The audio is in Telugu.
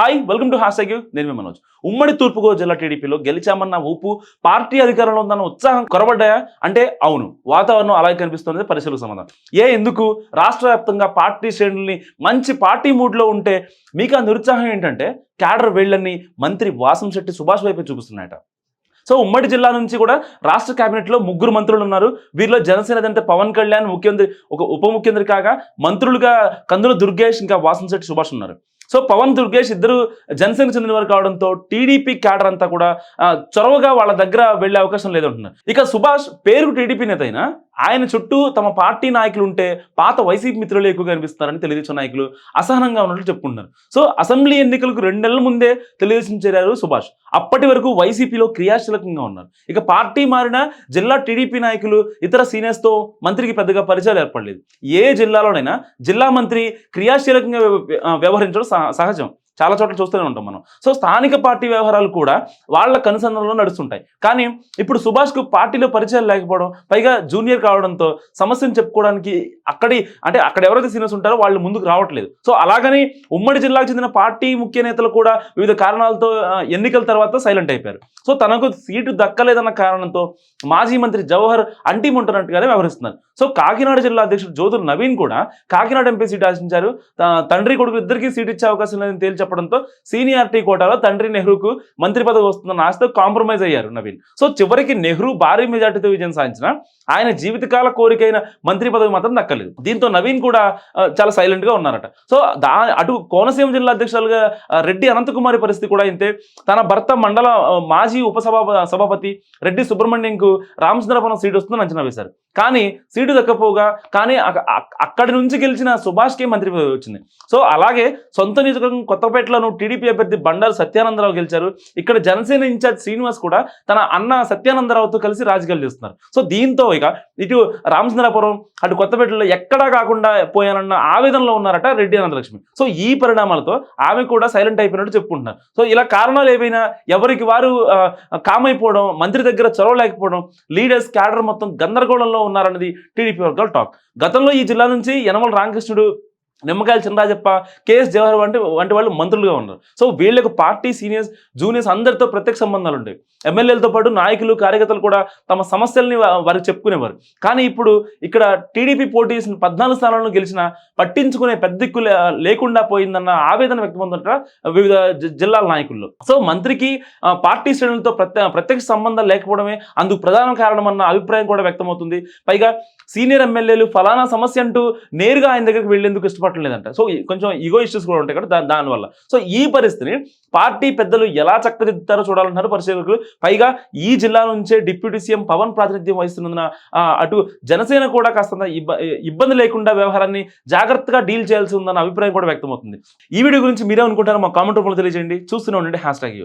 హాయ్ వెల్కమ్ టు హ్యాష్ నేను మీ మనోజ్. ఉమ్మడి తూర్పుగోదావరి జిల్లా టీడీపీలో గెలిచామన్న ఊపు పార్టీ అధికారంలో ఉందన్న ఉత్సాహం కొరబడ్డాయా? అంటే అవును వాతావరణం అలాగే కనిపిస్తుంది పరిశీలన సమాధానం. ఏ ఎందుకు? రాష్ట్ర వ్యాప్తంగా పార్టీ శ్రేణుల్ని మంచి పార్టీ మూడ్లో ఉంటే మీకు ఆ నిరుత్సాహం ఏంటంటే క్యాడర్ వేళ్ళని మంత్రి వాసంశెట్టి సుభాష్ వైపు చూపిస్తున్నాయట. సో ఉమ్మడి జిల్లా నుంచి కూడా రాష్ట్ర కేబినెట్లో ముగ్గురు మంత్రులు ఉన్నారు. వీరిలో జనసేన అంటే పవన్ కళ్యాణ్ ముఖ్యమంత్రి ఒక ఉప ముఖ్యమంత్రి కాగా మంత్రులుగా కందుల దుర్గేష్ ఇంకా వాసంశెట్టి సుభాష్ ఉన్నారు. సో పవన్ దుర్గేష్ ఇద్దరు జనసేన చెందిన వారు కావడంతో టీడీపీ క్యాడర్ అంతా కూడా చొరవగా వాళ్ళ దగ్గర వెళ్ళే అవకాశం లేదంటున్నారు. ఇక సుభాష్ పేరు టీడీపీ నేత అయినా ఆయన చుట్టూ తమ పార్టీ నాయకులు ఉంటే పాత వైసీపీ మిత్రులు ఎక్కువగా కనిపిస్తున్నారని తెలుగుదేశం నాయకులు అసహనంగా ఉన్నట్లు చెప్పుకుంటున్నారు. సో అసెంబ్లీ ఎన్నికలకు రెండు నెలల ముందే తెలుగుదేశం చేరారు సుభాష్. అప్పటి వరకు వైసీపీలో క్రియాశీలకంగా ఉన్నారు. ఇక పార్టీ మారిన జిల్లా టీడీపీ నాయకులు ఇతర సీనియర్స్తో మంత్రికి పెద్దగా పరిచయాలు ఏర్పడలేదు. ఏ జిల్లాలోనైనా జిల్లా మంత్రి క్రియాశీలకంగా వ్యవహరించడం సహజం. చాలా చోట్ల చూస్తూనే ఉంటాం మనం. సో స్థానిక పార్టీ వ్యవహారాలు కూడా వాళ్ళ కనుసంధానంలో నడుస్తుంటాయి. కానీ ఇప్పుడు సుభాష్కు పార్టీలో పరిచయాలు లేకపోవడం పైగా జూనియర్ కావడంతో సమస్యను చెప్పుకోవడానికి అక్కడి అంటే అక్కడ ఎవరైతే సీనియర్స్ ఉంటారో వాళ్ళు ముందుకు రావట్లేదు. సో అలాగని ఉమ్మడి జిల్లాకు చెందిన పార్టీ ముఖ్య నేతలు కూడా వివిధ కారణాలతో ఎన్నికల తర్వాత సైలెంట్ అయిపోయారు. సో తనకు సీటు దక్కలేదన్న కారణంతో మాజీ మంత్రి జవహర్ అంటిముంటున్నట్టుగానే వ్యవహరిస్తున్నారు. సో కాకినాడ జిల్లా అధ్యక్షుడు జ్యోతుల్ నవీన్ కూడా కాకినాడ ఎంపీ సీట్ ఆశించారు. తండ్రి కొడుకు ఇద్దరికీ సీట్ ఇచ్చే అవకాశం లేదని తేల్చారు. చెప్పడంతో సీనియారిటీ కోటాలో తండ్రి నెహ్రూకు మంత్రి పదవి వస్తుందన్న ఆశతో కాంప్రమైజ్ అయ్యారు నవీన్. సో చివరికి నెహ్రూ భారీ మెజార్టీతో విజయం సాధించిన ఆయన జీవితకాల కోరికైన మంత్రి పదవి మాత్రం దక్కలేదు. దీంతో నవీన్ కూడా చాలా సైలెంట్గా ఉన్నారట. సో దా అటు కోనసీమ జిల్లా అధ్యక్షులుగా రెడ్డి అనంతకుమారి పరిస్థితి కూడా ఇంతే. తన భర్త మండల మాజీ ఉపసభా సభాపతి రెడ్డి సుబ్రహ్మణ్యంకు రామచంద్రపురం సీటు వస్తుందని అంచనా వేశారు. కానీ సీటు దక్కపోగా కానీ అక్కడి నుంచి గెలిచిన సుభాష్కే మంత్రి పదవి వచ్చింది. సో అలాగే సొంత నియోజకవర్గం కొత్తపేటలోను టీడీపీ అభ్యర్థి బండారు సత్యానందరావు గెలిచారు. ఇక్కడ జనసేన ఇన్ఛార్జ్ శ్రీనివాస్ కూడా తన అన్న సత్యానందరావుతో కలిసి రాజకీయాలు చేస్తున్నారు. సో దీంతో ఇక ఇటు రామచంద్రాపురం అటు కొత్తపేటలో ఎక్కడా కాకుండా పోయానన్న ఆవేదనలో ఉన్నారట రెడ్డి అనంతలక్ష్మి. సో ఈ పరిణామాలతో ఆమె కూడా సైలెంట్ అయిపోయినట్టు చెప్పుకుంటున్నారు. సో ఇలా కారణాలు ఏవైనా ఎవరికి వారు కామైపోవడం మంత్రి దగ్గర చొరవ లేకపోవడం లీడర్స్ క్యాడర్ మొత్తం గందరగోళంలో ఉన్నారన్నది టీడీపీ వర్గాల టాక్. గతంలో ఈ జిల్లా నుంచి యనమల రామకృష్ణుడు నిమ్మకాయల చినరాజప్ప కేఎస్ జవహర్ వంటి వంటి వాళ్ళు మంత్రులుగా ఉన్నారు. సో వీళ్ళకు పార్టీ సీనియర్స్ జూనియర్స్ అందరితో ప్రత్యేక సంబంధాలు ఉంటాయి. ఎమ్మెల్యేలతో పాటు నాయకులు కార్యకర్తలు కూడా తమ సమస్యల్ని వారికి చెప్పుకునేవారు. కానీ ఇప్పుడు ఇక్కడ టీడీపీ పోటీ చేసిన పద్నాలుగు స్థానాలను గెలిచిన పట్టించుకునే పెద్ద దిక్కు లేకుండా పోయిందన్న ఆవేదన వ్యక్తమవుతుంట వివిధ జిల్లాల నాయకుల్లో. సో మంత్రికి పార్టీ శ్రేణులతో ప్రత్యే ప్రత్యక్ష సంబంధం లేకపోవడమే అందుకు ప్రధాన కారణమన్న అభిప్రాయం కూడా వ్యక్తమవుతుంది. పైగా సీనియర్ ఎమ్మెల్యేలు ఫలానా సమస్య అంటూ నేరుగా ఆయన దగ్గరికి వెళ్ళేందుకు ఇష్టపడలేదంట సో కొంచెం ఈగో ఇష్యూస్ కూడా ఉంటాయి కదా దానివల్ల. సో ఈ పరిస్థితిని పార్టీ పెద్దలు ఎలా చక్కదిద్దుతారో చూడాలంటున్నారు పరిశీలకులు. పైగా ఈ జిల్లా నుంచే డిప్యూటీ సీఎం పవన్ ప్రాతినిధ్యం వహిస్తున్నందున అటు జనసేన కూడా కాస్త ఇబ్బంది లేకుండా వ్యవహారాన్ని జాగ్రత్తగా డీల్ చేయాల్సి ఉందన్న అభిప్రాయం కూడా వ్యక్తమవుతుంది. ఈ వీడియో గురించి మీరే అనుకుంటారో మా కామెంట్ రూపంలో తెలియజేయండి. చూస్తూనే ఉండండి హ్యాష్ ట్యాగ్